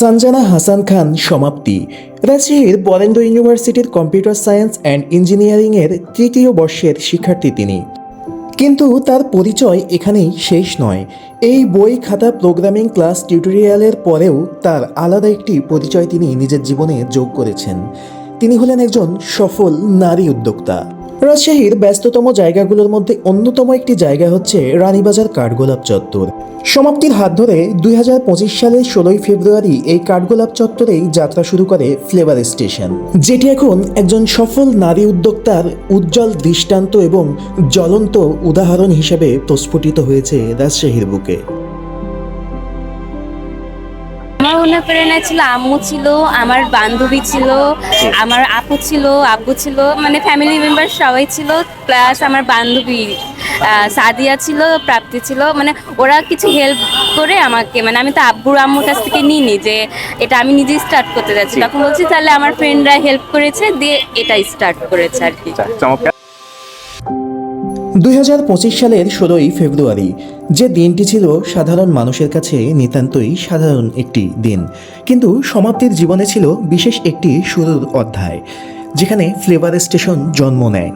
সঞ্জানা হাসান খান সমাপ্তি। রাজশাহীর বরেন্দ্র ইউনিভার্সিটির কম্পিউটার সায়েন্স অ্যান্ড ইঞ্জিনিয়ারিংয়ের তৃতীয় বর্ষের শিক্ষার্থী তিনি। কিন্তু তার পরিচয় এখানেই শেষ নয়। এই বই খাতা প্রোগ্রামিং ক্লাস টিউটোরিয়ালের পরেও তার আলাদা একটি পরিচয় তিনি নিজের জীবনে যোগ করেছেন। তিনি হলেন একজন সফল নারী উদ্যোক্তা। রাজশাহীর ব্যস্ততম জায়গাগুলোর মধ্যে অন্যতম একটি জায়গা হচ্ছে রানীবাজার কাঠগোলাপ চত্বর। সমাপ্তির হাত ধরে দুই হাজার পঁচিশ সালের ষোলোই ফেব্রুয়ারি এই কাঠগোলাপ চত্বরেই যাত্রা শুরু করে ফ্লেভার স্টেশন, যেটি এখন একজন সফল নারী উদ্যোক্তার উজ্জ্বল দৃষ্টান্ত এবং জ্বলন্ত উদাহরণ হিসেবে প্রস্ফুটিত হয়েছে রাজশাহীর বুকে। অনুপ্রেরণা ছিল আম্মু ছিল আমার বান্ধবী ছিল আমার আপু ছিল আব্বু ছিল মানে ফ্যামিলি মেম্বার সবাই ছিল প্লাস আমার বান্ধবী সাদিয়া ছিল প্রাপ্তি ছিল মানে ওরা কিছু হেল্প করে আমাকে মানে আমি তো আব্বুর আম্মুর কাছ থেকে নিইনি যে এটা আমি নিজে স্টার্ট করতে যাচ্ছি। তখন বলছি তাহলে আমার ফ্রেন্ডরা হেল্প করেছে দিয়ে এটা স্টার্ট করেছে আর কি। চমৎকার। দুই হাজার পঁচিশ সালের ষোলোই ফেব্রুয়ারি, যে দিনটি ছিল সাধারণ মানুষের কাছে নিতান্তই সাধারণ একটি দিন, কিন্তু সমাপ্তির জীবনে ছিল বিশেষ একটি শুরুর অধ্যায়, যেখানে ফ্লেভার স্টেশন জন্ম নেয়।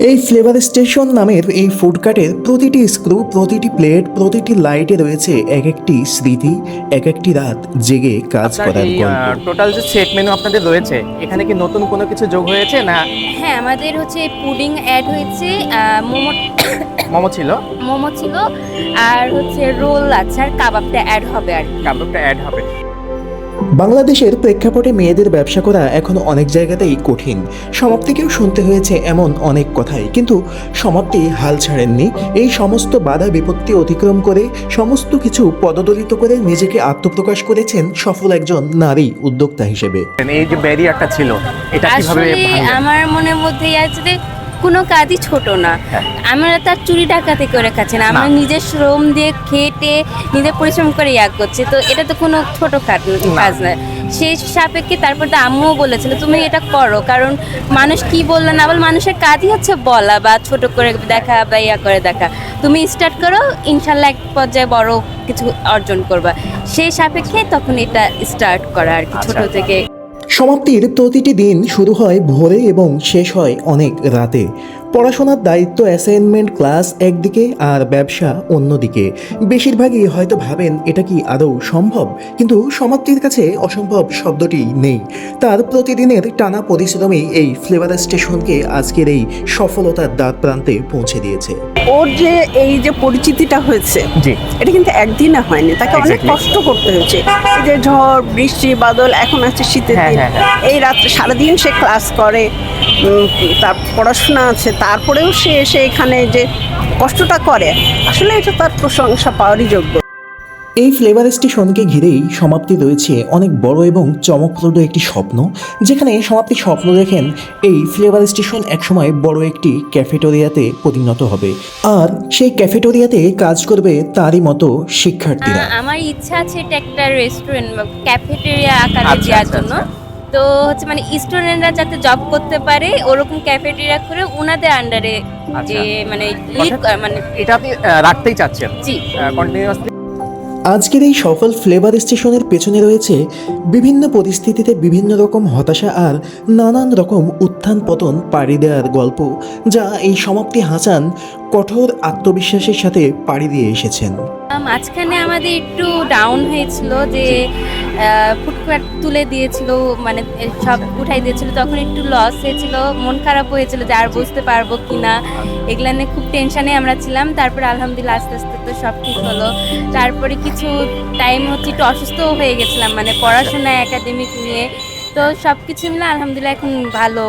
এই ফ্লেভার স্টেশন নামের এই ফুড কার্টের প্রতিটি স্ক্রু প্রতিটি প্লেট প্রতিটি লাইটে রয়েছে এক একটি স্মৃতি এক একটি রাত জেগে কাজ করার গল্প। টোটাল যে সেট মেনু আপনাদের রয়েছে এখানে কি নতুন কোনো কিছু যোগ হয়েছে না? হ্যাঁ আমাদের হচ্ছে পুডিং অ্যাড হয়েছে আহ, মোমো মোমো ছিল? মোমো ছিল আর হচ্ছে রোল আছে আর কাবাবটা অ্যাড হবে আর কি। কাবাবটা অ্যাড হবে। বাংলাদেশের প্রেক্ষাপটে মেয়েদের ব্যবসা করা এখন অনেক জায়গাতেই কঠিন। সমাপ্তিকেও শুনতে হয়েছে এমন অনেক কথাই কিন্তু সমাপ্তি হাল ছাড়েননি। এই সমস্ত বাধা বিপত্তি অতিক্রম করে সমস্ত কিছু পদদলিত করে নিজেকে আত্মপ্রকাশ করেছেন সফল একজন নারী উদ্যোক্তা হিসেবে। এই যে ব্যারিয়ারটা ছিল এটা কীভাবে আমার মনের মধ্যে আছে যে কোনো কাজই ছোট না। হ্যাঁ। আমরা তার চুরি ডাকাতি করে খাচ্ছি না। আমরা নিজের শ্রম দিয়ে খেটে নিজের পরিশ্রম করে ইয়া করছি। তো এটা তো কোনো ছোট কাজ না সেই সাপেক্ষে তারপর তো আম্মুও বলেছিল তুমি এটা করো। কারণ মানুষ কি বলল না বল মানুষের কাজই হচ্ছে বলা বা ছোট করে দেখা বা ইয়া করে দেখা। তুমি স্টার্ট করো ইনশাল্লাহ এক পর্যায়ে বড় কিছু অর্জন করবা। সেই সাপেক্ষে তখন এটা স্টার্ট করা আর কি ছোট আচ্ছা। থেকে। সমাপ্তির প্রতিটি দিন শুরু হয় ভোরে এবং শেষ হয় অনেক রাতে। পড়াশোনার দায়িত্ব অ্যাসাইনমেন্ট ক্লাস একদিকে আর ব্যবসা অন্যদিকে। বেশিরভাগই হয়তো ভাবেন এটা কি আদৌ সম্ভব কিন্তু সমাপ্তির কাছে অসম্ভব শব্দটি নেই। তার প্রতিদিনের টানা পরিশ্রমই এই ফ্লেভার স্টেশনকে আজকের এই সফলতার দ্বার প্রান্তে পৌঁছে দিয়েছে। ওর যে এই যে পরিচিতিটা হয়েছে এটা কিন্তু একদিনে হয়নি। তাকে অনেক কষ্ট করতে হয়েছে। এই যে ঝড় বৃষ্টি বাদল এখন আছে শীতের হ্যাঁ, দিন। হ্যাঁ, হ্যাঁ। এই রাত্রে সারাদিন সে ক্লাস করে। তার পড়াশোনা আছে তারপরেও সে এসে এখানে যে কষ্টটা করে আসলে এটা তার প্রশংসা পাওয়ারই যোগ্য। এই ফ্লেভার স্টেশনকে ঘিরেই সমাপ্তি রয়েছে অনেক বড় এবং চমকপ্রদ একটি স্বপ্ন যেখানে সমাপ্তি স্বপ্ন দেখেন এই ফ্লেভার স্টেশন একসময় বড় একটি ক্যাফেটোরিয়াতে পরিণত হবে। আর সেই ক্যাফেটোরিয়াতে কাজ করবে তারই মতো শিক্ষার্থীরা। আমার ইচ্ছা আছে এটা একটা রেস্টুরেন্ট বা ক্যাফেটেরিয়া আকারে আচ্ছা, দেওয়ার আচ্ছা, জন্য। তো হচ্ছে মানে স্টুডেন্টরা যাতে জব করতে পারে ওরকম ক্যাফেটেরিয়া করে ওনাদের আন্ডারে। যে মানে লিড মানে এটা আপনি রাখতেই চাচ্ছেন। জি। কন্টিনিউয়াসলি আজকের এই সফল ফ্লেভার স্টেশনের পেছনে রয়েছে বিভিন্ন পরিস্থিতিতে বিভিন্ন রকম হতাশা আর নানান রকম উত্থান পতন পাড়ি দেওয়ার গল্প যা এই সমাপ্তি হাসান কঠোর আত্মবিশ্বাসের সাথে পাড়ি দিয়ে এসেছেন। মাঝখানে আমাদের একটু ডাউন হয়েছিল যে ফুটপাট তুলে দিয়েছিল মানে সব উঠাই দিয়েছিল। তখন একটু লস হয়েছিল মন খারাপ হয়েছিল যে আর বুঝতে পারব কি না এগুলা নিয়ে খুব টেনশানে আমরা ছিলাম। তারপরে আলহামদুলিল্লাহ আস্তে আস্তে তো সব ঠিক হলো। তারপরে কিছু টাইম হচ্ছে একটু অসুস্থও হয়ে গেছিলাম মানে পড়াশোনা একাডেমিক নিয়ে। তো সব কিছু মিলে আলহামদুলিল্লাহ এখন ভালো।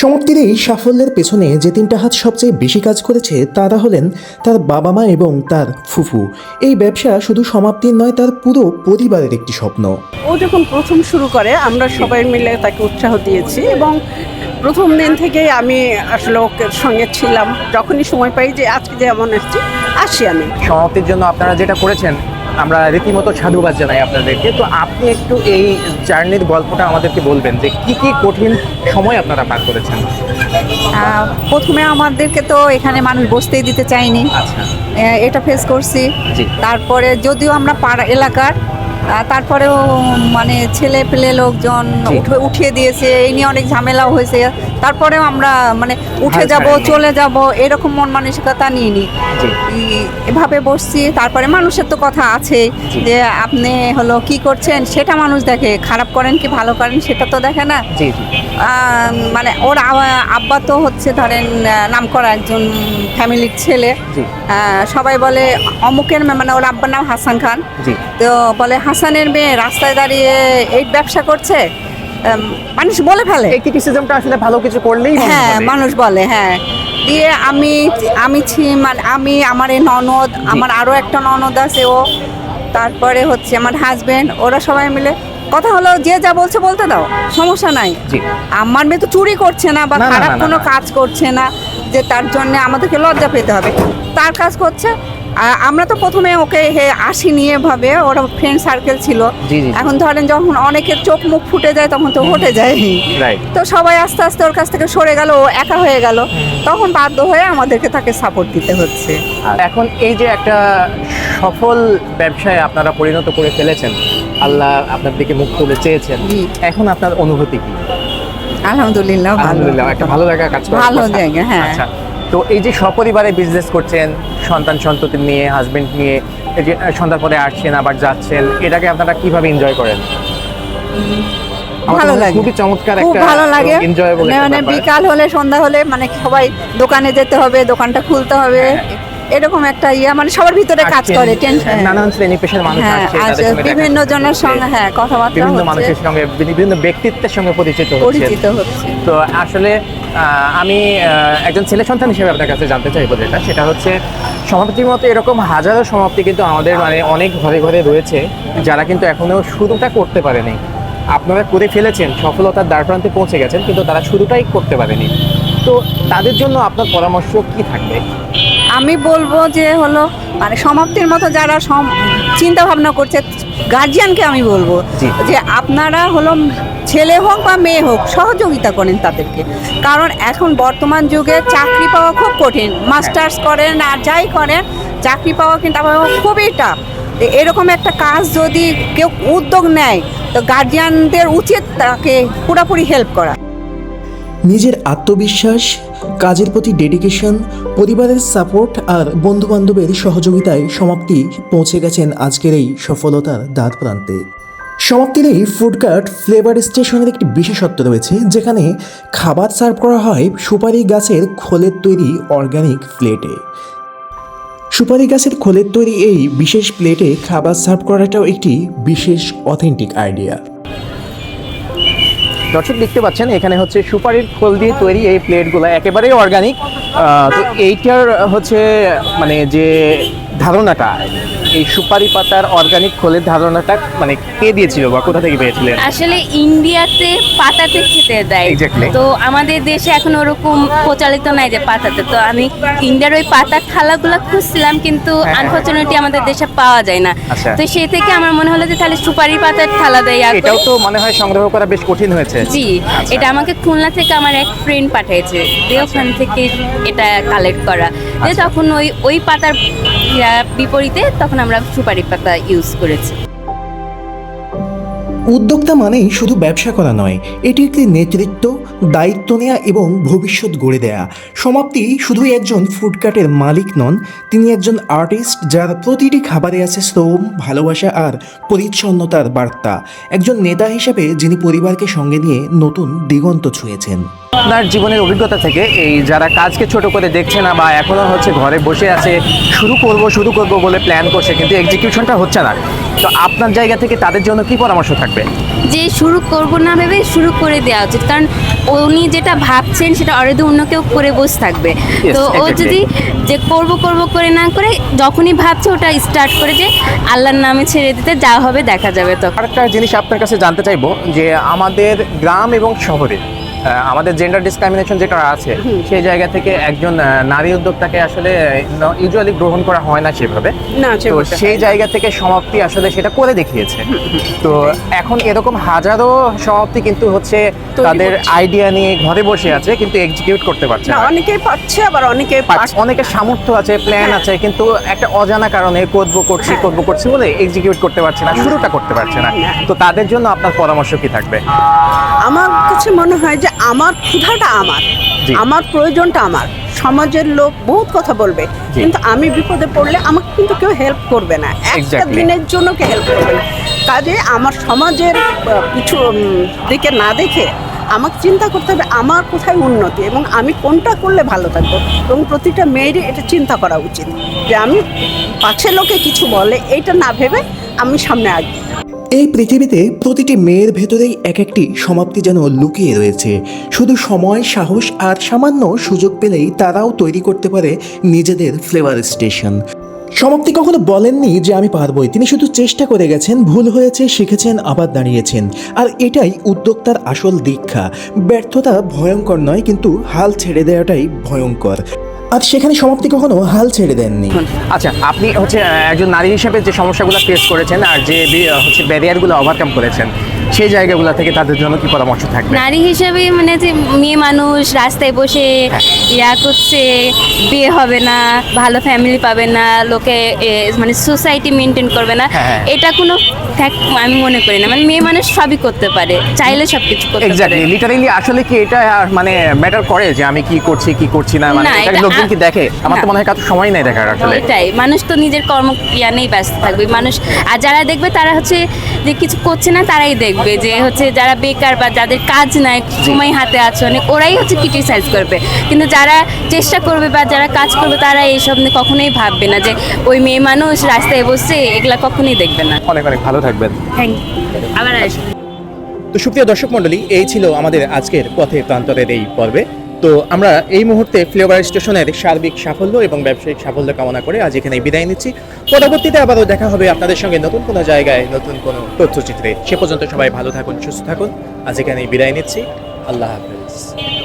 সমাপ্তির এই সাফল্যের পেছনে যে তিনটা হাত সবচেয়ে বেশি কাজ করেছে তারা হলেন তার বাবা মা এবং তার ফুফু। এই ব্যবসা শুধু সমাপ্তির নয় তার পুরো পরিবারের একটি স্বপ্ন। ও যখন প্রথম শুরু করে আমরা সবাই মিলে তাকে উৎসাহ দিয়েছি এবং প্রথম দিন থেকেই আমি আসলে ওকে সঙ্গে ছিলাম। যখনই সময় পাই যে আজকে যেমন এসছি আসি আমি। সমাপ্তির জন্য আপনারা যেটা করেছেন আমরা রীতিমতো সাধুবাদ জানাই আপনাদেরকে। তো আপনি একটু এই জার্নির গল্পটা আমাদেরকে বলবেন যে কি কি কঠিন সময় আপনারা পার করেছেন? প্রথমে আমাদেরকে তো এখানে মানুষ বসতেই দিতে চায়নি। আচ্ছা। এটা ফেস করছি। তারপরে যদিও আমরা পাড়া এলাকার তারপরেও মানে ছেলে পেলে লোকজন। উঠে উঠিয়ে দিয়েছে এই নিয়ে অনেক ঝামেলাও হয়েছে। তারপরেও আমরা মানে উঠে হাল যাব চলে যাব এরকম মন মানসিকতা নিয়ে নি জি এভাবে বসছি তারপরে মানুষের তো কথা আছে যে আপনি হলো কি করছেন সেটা মানুষ দেখে খারাপ করেন কি ভালো করেন সেটা তো দেখে না। মানে ওর আব্বা তো হচ্ছে ধরেন নাম করা একজন ফ্যামিলির ছেলে। সবাই বলে অমুকের মানে ওর আব্বার নাম হাসান খান। তো বলে হাসানের মেয়ে রাস্তায় দাঁড়িয়ে এই ব্যবসা করছে মানুষ বলে ফেলে। এই ক্রিটিসিজমটা আসলে ভালো কিছু করলেই হ্যাঁ মানুষ বলে হ্যাঁ। দিয়ে আমি আমি ছি- মানে আমি আমার এই ননদ আমার আরও একটা ননদ আছে ও তারপরে হচ্ছে আমার হাজবেন্ড ওরা সবাই মিলে কথা হলো যে যা বলছে বলতে দাও সমস্যা নাই। আমার মেয়ে তো চুরি করছে না বা খারাপ কোনো কাজ করছে না যে তার জন্য আমাদেরকে লজ্জা পেতে হবে। তার কাজ করছে আমরা তো প্রথমে ওকে হে আসি নিয়ে ভাবে ওরা ফ্রেন্ড সার্কেল ছিল। এখন ধরেন যখন অনেকের চোখ মুখ ফুটে যায় তখন তো হটে যায়। তো সবাই আস্তে আস্তে ওর কাছ থেকে সরে গেল ও একা হয়ে গেল। তখন বাধ্য হয়ে আমাদেরকে তাকে সাপোর্ট দিতে হচ্ছে। আর এখন এই যে একটা সফল ব্যবসায় আপনারা পরিণত করে ফেলেছেন আল্লাহ আপনার দিকে মুখ তুলে চেয়েছেন এখন আপনার অনুভূতি কি? আলহামদুলিল্লাহ আলহামদুলিল্লাহ একটা ভালো জায়গা কাজ ভালো। জায়গা, হ্যাঁ। তো এই যে সপরিবারে বিজনেস করছেন সন্তান সন্ততি নিয়ে হাজবেন্ড নিয়ে এই যে সন্ধ্যার পরে আসছেন আবার যাচ্ছেন এটাকে আপনারা কীভাবে এনজয় করেন? ভালো লাগে। খুবই চমৎকার একটা ভালো লাগে। মানে- মানে বিকাল হলে সন্ধ্যা হলে মানে সবাই দোকানে যেতে হবে দোকানটা খুলতে হবে। এরকম একটা ইয়ে মানে সবার ভিতরে কাজ করে টেনশন নানান শ্রেণি পেশার মানুষ হ্যাঁ দেখা বিভিন্ন জনের সঙ্গে হ্যাঁ কথাবার্তা বিভিন্ন মানুষের সঙ্গে বিভিন্ন ব্যক্তিত্বের সঙ্গে পরিচিত হচ্ছে পরিচিত হচ্ছে। তো আসলে আমি একজন ছেলে সন্তান হিসেবে আপনার কাছে জানতে চাইব যেটা। সেটা হচ্ছে, সমাপ্তির মতো এরকম হাজারো সমাপ্তি কিন্তু আমাদের মানে অনেক ঘরে ঘরে রয়েছে, যারা কিন্তু এখনও শুরুটা করতে পারেনি। আপনারা করে ফেলেছেন, সফলতার দ্বারপ্রান্তে পৌঁছে গেছেন, কিন্তু তারা শুরুটাই করতে পারেনি। তো তাদের জন্য আপনার পরামর্শ কি থাকবে? আমি বলব যে হলো মানে সমাপ্তির মতো যারা চিন্তা ভাবনা করছে গার্জিয়ানকে আমি বলব যে আপনারা হলো ছেলে হোক বা মেয়ে হোক সহযোগিতা করেন তাদেরকে। কারণ এখন বর্তমান যুগে চাকরি পাওয়া খুব কঠিন। মাস্টার্স করেন আর যাই করেন চাকরি পাওয়া কিন্তু খুবই টাফ এরকম একটা কাজ যদি কেউ উদ্যোগ নেয় তো গার্জিয়ানদের উচিত তাকে পুরোপুরি হেল্প করা। নিজের আত্মবিশ্বাস, কাজের প্রতি ডেডিকেশন পরিবারের সাপোর্ট আর বন্ধুবান্ধবের সহযোগিতায় সমাপ্তি পৌঁছে গেছেন আজকের এই সফলতার দ্বার প্রান্তে। সমাপ্তির এই ফুডকার্ট ফ্লেভার স্টেশনের একটি বিশেষত্ব রয়েছে, যেখানে খাবার সার্ভ করা হয় সুপারি গাছের খোলের তৈরি অর্গানিক প্লেটে সুপারি গাছের খোলের তৈরি এই বিশেষ প্লেটে খাবার সার্ভ করাটাও একটি বিশেষ অথেন্টিক আইডিয়া দর্শক দেখতে পাচ্ছেন, এখানে হচ্ছে সুপারির খোল দিয়ে তৈরি এই প্লেটগুলো একেবারেই অর্গানিক তো এইটার হচ্ছে মানে যে ধারণাটা এই সুপারি পাতার অর্গানিক খোলের ধারণাটা মানে কে দিয়েছিল বা কোথা থেকে পেয়েছিলেন? আসলে ইন্ডিয়াতে পাতাতে খেতে দেয়। তো আমাদের দেশে এখন ওরকম প্রচলিত নাই যে পাতাতে। তো আমি ইন্ডিয়ার ওই পাতার থালাগুলো খুঁজছিলাম কিন্তু হ্যাঁ, হ্যাঁ। আনফর্চুনেটলি আমাদের দেশে পাওয়া যায় না। আচ্ছা। তো সেই থেকে আমার মনে হলো যে তাহলে সুপারি পাতার থালা দেয় আর এটাও তো মনে হয় সংগ্রহ করা বেশ কঠিন হয়েছে। জি আচ্ছা। এটা আমাকে খুলনা থেকে আমার এক ফ্রেন্ড পাঠিয়েছে। যে ওখান থেকে এটা কালেক্ট করা। আচ্ছা। তখন ওই ওই পাতার বিপরীতে তখন আমরা সুপারি পাতা ইউজ করেছি। উদ্যোক্তা মানেই শুধু ব্যবসা করা নয়, এটি একটি নেতৃত্ব, দায়িত্ব নেওয়া এবং ভবিষ্যৎ গড়ে দেয়া। সমাপ্তি শুধুই একজন ফুডকার্টের মালিক নন, তিনি একজন আর্টিস্ট যার প্রতিটি খাবারে আছে শ্রম, ভালোবাসা আর পরিচ্ছন্নতার বার্তা। একজন নেতা হিসেবে যিনি পরিবারকে সঙ্গে নিয়ে নতুন দিগন্ত ছুঁয়েছেন। আপনার জীবনের অভিজ্ঞতা থেকে এই যারা কাজকে ছোট করে দেখছে না বা এখনও হচ্ছে ঘরে বসে আছে, শুরু করব শুরু করব বলে প্ল্যান করছে, কিন্তু এক্সিকিউশনটা হচ্ছে না। তো আপনার জায়গা থেকে তাদের জন্য কি পরামর্শ থাকবে? যে শুরু করব না ভেবে শুরু করে দেওয়া উচিত। কারণ উনি যেটা ভাবছেন সেটা অলরেডি অন্য কেউ করে বসে থাকবে। তো ও যদি যে করব করব করে না করে যখনই ভাবছে ওটা স্টার্ট করে যে আল্লাহর নামে ছেড়ে দিতে যা হবে দেখা যাবে তখন। আরেকটা জিনিস আপনার কাছে জানতে চাইব যে আমাদের গ্রাম এবং শহরে আমাদের জেন্ডার ডিসক্রিমিনেশন যেটা আছে সেই জায়গা থেকে একজন নারী উদ্যোক্তাকে আসলে ইউজুয়ালি গ্রহণ করা হয় না সেভাবে। না তো সেই জায়গা থেকে সমাপ্তি আসলে সেটা করে দেখিয়েছে। তো এখন এরকম হাজারো সমাপ্তি কিন্তু হচ্ছে তাদের আইডিয়া নিয়ে ঘরে বসে আছে কিন্তু এক্সিকিউট করতে পারছে না অনেকেই পাচ্ছে আবার অনেকে। অনেকের সামর্থ্য আছে প্ল্যান হ্যাঁ। আছে কিন্তু একটা অজানা কারণে করব করছি করব করছি বলে এক্সিকিউট করতে পারছে না শুরুটা করতে পারছে না। হ্যাঁ। তো তাদের জন্য আপনার পরামর্শ কি থাকবে? আমার কাছে মনে হয় যে আমার ক্ষুধাটা আমার আমার প্রয়োজনটা আমার। সমাজের লোক বহুত কথা বলবে কিন্তু আমি বিপদে পড়লে আমাকে কিন্তু কেউ হেল্প করবে না। একটা দিনের জন্য কেউ হেল্প করবে না। কাজে আমার সমাজের কিছু দিকে না দেখে আমাকে চিন্তা করতে হবে আমার কোথায় উন্নতি এবং আমি কোনটা করলে ভালো থাকব এবং প্রতিটা মেয়েরই এটা চিন্তা করা উচিত। যে আমি পাছে লোকে কিছু বলে এইটা না ভেবে আমি সামনে আসব এই পৃথিবীতে প্রতিটি মেয়ের ভেতরেই এক একটি সমাপ্তি যেন লুকিয়ে রয়েছে। শুধু সময়, সাহস আর সামান্য সুযোগ পেলেই তারাও তৈরি করতে পারে নিজেদের ফ্লেভার স্টেশন। সমাপ্তি কখনো বলেননি যে আমি পারবই। তিনি শুধু চেষ্টা করে গেছেন, ভুল হয়েছে, শিখেছেন, আবার দাঁড়িয়েছেন। আর এটাই উদ্যোক্তার আসল দীক্ষা। ব্যর্থতা ভয়ঙ্কর নয়, কিন্তু হাল ছেড়ে দেওয়াটাই ভয়ঙ্কর। আর সেখানে সমাপ্তি কখনো হাল ছেড়ে দেননি। আচ্ছা আপনি হচ্ছে একজন নারী হিসেবে যে সমস্যাগুলো ফেস করেছেন আর যে হচ্ছে ব্যারিয়ারগুলো ওভারকাম করেছেন সেই জায়গাগুলো থেকে তাদের জন্য কি পরামর্শ থাকবে? নারী হিসেবে মানে যে মেয়ে মানুষ রাস্তায় বসে ইয়া করছে বিয়ে হবে না ভালো ফ্যামিলি পাবে না লোকে মানে সোসাইটি মেনটেন করবে না হ্যাঁ। এটা কোনো আমি মনে করি না। মানে মেয়ে মানুষ সবই করতে পারে চাইলে সব কিছু করতে পারে। লিটারেলি আসলে কি এটা আর মানে ম্যাটার করে যে আমি কি করছি কি করছি না মানে এটা লোকজন কি দেখে? আমার তো। মনে হয় কারও সময় নাই দেখার আসলে। এটাই মানুষ তো নিজের কর্ম ইয়া নেই ব্যস্ত থাকবে। মানুষ আর যারা দেখবে তারা হচ্ছে যে কিছু করছে না তারাই দেখবে। যে হচ্ছে যারা বেকার বা যাদের কাজ নাই সময় হাতে আছে অনেক ওরাই হচ্ছে ক্রিটিসাইজ করবে। কিন্তু যারা চেষ্টা করবে বা যারা কাজ করবে তারা এইসব নিয়ে কখনোই ভাববে না যে ওই মেয়ে মানুষ রাস্তায় বসে এগুলা কখনোই দেখবে না। অনেক অনেক ভালো থাকবেন। থ্যাংক আবার আসবেন তো সুপ্রিয় দর্শক মণ্ডলী এই ছিল আমাদের আজকের পথে প্রান্তরের এই পর্বে। তো আমরা এই মুহূর্তে ফ্লেভার স্টেশনের সার্বিক সাফল্য এবং ব্যবসায়িক সাফল্য কামনা করে আজ এখানে বিদায় নিচ্ছি। পরবর্তীতে আবারও দেখা হবে আপনাদের সঙ্গে নতুন কোনো জায়গায়, নতুন কোনো তথ্যচিত্রে। সে পর্যন্ত সবাই ভালো থাকুন, সুস্থ থাকুন। আজ এখানে বিদায় নিচ্ছি। আল্লাহ হাফেজ।